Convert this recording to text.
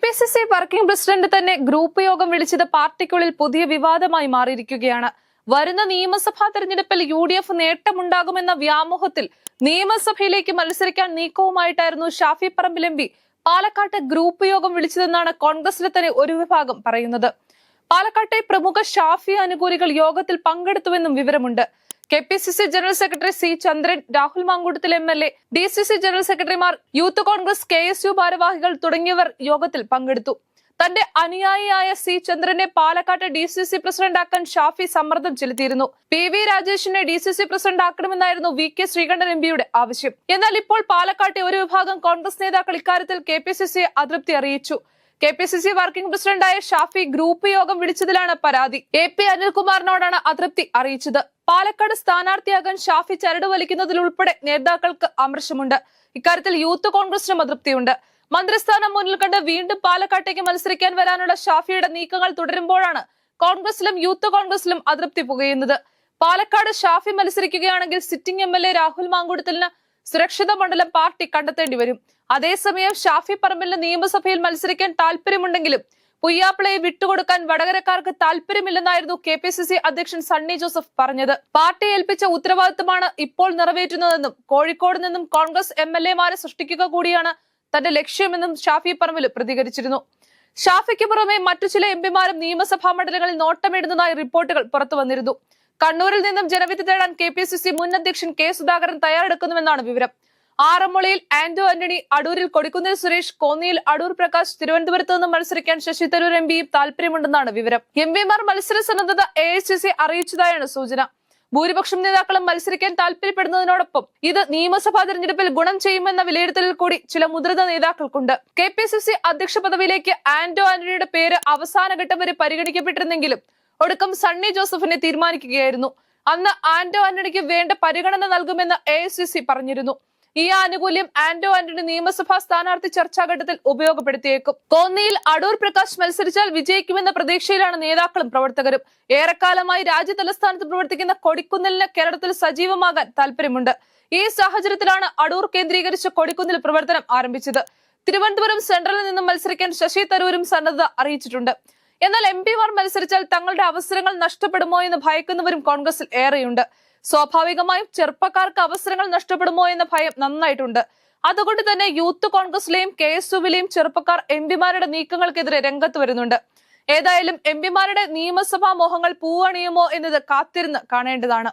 P C C working president തന്നെ group യോഗം വിളിച്ചത് പാർട്ടിക്കുള്ളിൽ പുതിയ വിവാദമായി മാറിയിരിക്കുകയാണ്. വരുന്ന നിയമസഭാ തെരഞ്ഞെടുപ്പിൽ യു ഡി എഫ് നേട്ടമുണ്ടാകുമെന്ന വ്യാമോഹത്തിൽ നിയമസഭയിലേക്ക് മത്സരിക്കാൻ നീക്കവുമായിട്ടായിരുന്നു ഷാഫി പറമ്പിൽ എം പി പാലക്കാട്ട് ഗ്രൂപ്പ് യോഗം വിളിച്ചതെന്നാണ് കോൺഗ്രസിലെ തന്നെ ഒരു വിഭാഗം പറയുന്നത്. പാലക്കാട്ടെ പ്രമുഖ ഷാഫി അനുകൂലികൾ യോഗത്തിൽ പങ്കെടുത്തുവെന്നും വിവരമുണ്ട്. K P C C general secretary C Chandran Rahul Mamkootathil M L A D C C general സെക്രട്ടറിമാർ youth Congress K S U ഭാരവാഹികൾ തുടങ്ങിയവർ യോഗത്തിൽ പങ്കെടുത്തു. തന്റെ അനുയായിയായ സി ചന്ദ്രനെ പാലക്കാട്ട് ഡി സി സി പ്രസിഡന്റാക്കാൻ ഷാഫി സമ്മർദ്ദം ചെലുത്തിയിരുന്നു. പി വി രാജേഷിനെ ഡി സി സി പ്രസിഡന്റ് ആക്കണമെന്നായിരുന്നു വി കെ ശ്രീകണ്ഠൻ എം പിയുടെ ആവശ്യം. എന്നാൽ ഇപ്പോൾ പാലക്കാട്ടെ ഒരു വിഭാഗം കോൺഗ്രസ് നേതാക്കൾ ഇക്കാര്യത്തിൽ കെ പി സി സി അതൃപ്തി അറിയിച്ചു. K P C C working പ്രസിഡന്റായ ഷാഫി ഗ്രൂപ്പ് യോഗം വിളിച്ചതിലാണ് പരാതി. എ പി അനിൽകുമാറിനോടാണ് അതൃപ്തി അറിയിച്ചത്. പാലക്കാട് സ്ഥാനാർത്ഥിയാകാൻ ഷാഫി ചരട് വലിക്കുന്നതിൽ ഉൾപ്പെടെ നേതാക്കൾക്ക് അമർശമുണ്ട്. ഇക്കാര്യത്തിൽ യൂത്ത് കോൺഗ്രസിനും അതൃപ്തിയുണ്ട്. മന്ത്രിസ്ഥാനം മുന്നിൽ കണ്ട് വീണ്ടും പാലക്കാട്ടേക്ക് മത്സരിക്കാൻ വരാനുള്ള ഷാഫിയുടെ നീക്കങ്ങൾ തുടരുമ്പോഴാണ് കോൺഗ്രസിലും യൂത്ത് കോൺഗ്രസിലും അതൃപ്തി പുകയുന്നത്. പാലക്കാട് ഷാഫി മത്സരിക്കുകയാണെങ്കിൽ സിറ്റിംഗ് എം രാഹുൽ മാങ്കുടത്തലിന് സുരക്ഷിത മണ്ഡലം പാർട്ടി കണ്ടെത്തേണ്ടി വരും. അതേസമയം ഷാഫി പറമ്പിലിന് നിയമസഭയിൽ മത്സരിക്കാൻ താല്പര്യമുണ്ടെങ്കിലും പുയ്യാപ്പിളയെ വിട്ടുകൊടുക്കാൻ വടകരക്കാർക്ക് താല്പര്യമില്ലെന്നായിരുന്നു കെ പി സി സി അധ്യക്ഷൻ സണ്ണി ജോസഫ് പറഞ്ഞത്. പാർട്ടി ഏൽപ്പിച്ച ഉത്തരവാദിത്തമാണ് ഇപ്പോൾ നിറവേറ്റുന്നതെന്നും കോഴിക്കോട് നിന്നും കോൺഗ്രസ് എം എൽ എമാരെ സൃഷ്ടിക്കുക കൂടിയാണ് തന്റെ ലക്ഷ്യമെന്നും ഷാഫി പറമ്പിൽ പ്രതികരിച്ചിരുന്നു. ഷാഫിക്ക് പുറമെ മറ്റു ചില എം പിമാരും നിയമസഭാ മണ്ഡലങ്ങളിൽ നോട്ടമിടുന്നതായി റിപ്പോർട്ടുകൾ പുറത്തു വന്നിരുന്നു. കണ്ണൂരിൽ നിന്നും ജനവിധി തേടാൻ കെ പി സി സി മുൻ അധ്യക്ഷൻ കെ സുധാകരൻ തയ്യാറെടുക്കുന്നുവെന്നാണ് വിവരം. ആറന്മുളയിൽ ആന്റോ ആന്റണി അടൂരിൽ കൊടിക്കുന്നിൽ സുരേഷ് കോന്നിയിൽ അടൂർ പ്രകാശ് തിരുവനന്തപുരത്ത് നിന്നും മത്സരിക്കാൻ ശശി തരൂർ എം പിയും താല്പര്യമുണ്ടെന്നാണ് വിവരം. എം പിമാർ മത്സര സന്നദ്ധത എ സി സി അറിയിച്ചതായാണ് സൂചന. ഭൂരിപക്ഷം നേതാക്കളും മത്സരിക്കാൻ താല്പര്യപ്പെടുന്നതിനോടൊപ്പം ഇത് നിയമസഭാ തെരഞ്ഞെടുപ്പിൽ ഗുണം ചെയ്യുമെന്ന വിലയിരുത്തലിൽ കൂടി ചില മുതിർന്ന നേതാക്കൾക്കുണ്ട്. കെ പി സി സി അധ്യക്ഷ പദവിയിലേക്ക് ആന്റോ ആന്റണിയുടെ പേര് അവസാനഘട്ടം വരെ പരിഗണിക്കപ്പെട്ടിരുന്നെങ്കിലും ഒടുക്കം സണ്ണി ജോസഫിനെ തീരുമാനിക്കുകയായിരുന്നു. അന്ന് ആന്റോ ആന്റണിക്ക് വേണ്ട പരിഗണന നൽകുമെന്ന് എ പറഞ്ഞിരുന്നു. ഈ ആനുകൂല്യം ആന്റോ ആന്റണി നിയമസഭാ സ്ഥാനാർത്ഥി ചർച്ചാഘട്ടത്തിൽ ഉപയോഗപ്പെടുത്തിയേക്കും. കോന്നിയിൽ അടൂർ പ്രകാശ് മത്സരിച്ചാൽ വിജയിക്കുമെന്ന പ്രതീക്ഷയിലാണ് നേതാക്കളും പ്രവർത്തകരും. ഏറെക്കാലമായി രാജ്യ തലസ്ഥാനത്ത് പ്രവർത്തിക്കുന്ന കൊടിക്കുന്നിലിന് കേരളത്തിൽ സജീവമാകാൻ താല്പര്യമുണ്ട് ഈ സാഹചര്യത്തിലാണ് അടൂർ കേന്ദ്രീകരിച്ച് കൊടിക്കുന്നിൽ പ്രവർത്തനം ആരംഭിച്ചത്. തിരുവനന്തപുരം സെൻട്രലിൽ നിന്നും മത്സരിക്കാൻ ശശി തരൂരും സന്നദ്ധത അറിയിച്ചിട്ടുണ്ട്. എന്നാൽ എം പിമാർ മത്സരിച്ചാൽ തങ്ങളുടെ അവസരങ്ങൾ നഷ്ടപ്പെടുമോ എന്ന് ഭയക്കുന്നവരും കോൺഗ്രസിൽ ഏറെയുണ്ട്. സ്വാഭാവികമായും ചെറുപ്പക്കാർക്ക് അവസരങ്ങൾ നഷ്ടപ്പെടുമോ എന്ന ഭയം നന്നായിട്ടുണ്ട്. അതുകൊണ്ട് തന്നെ യൂത്ത് കോൺഗ്രസിലെയും കെ എസ് യുവിലെയും ചെറുപ്പക്കാർ എം പിമാരുടെ നീക്കങ്ങൾക്കെതിരെ രംഗത്ത് വരുന്നുണ്ട്. ഏതായാലും എം പിമാരുടെ നിയമസഭാ മോഹങ്ങൾ പൂവണിയുമോ എന്നത് കാത്തിരുന്ന് കാണേണ്ടതാണ്.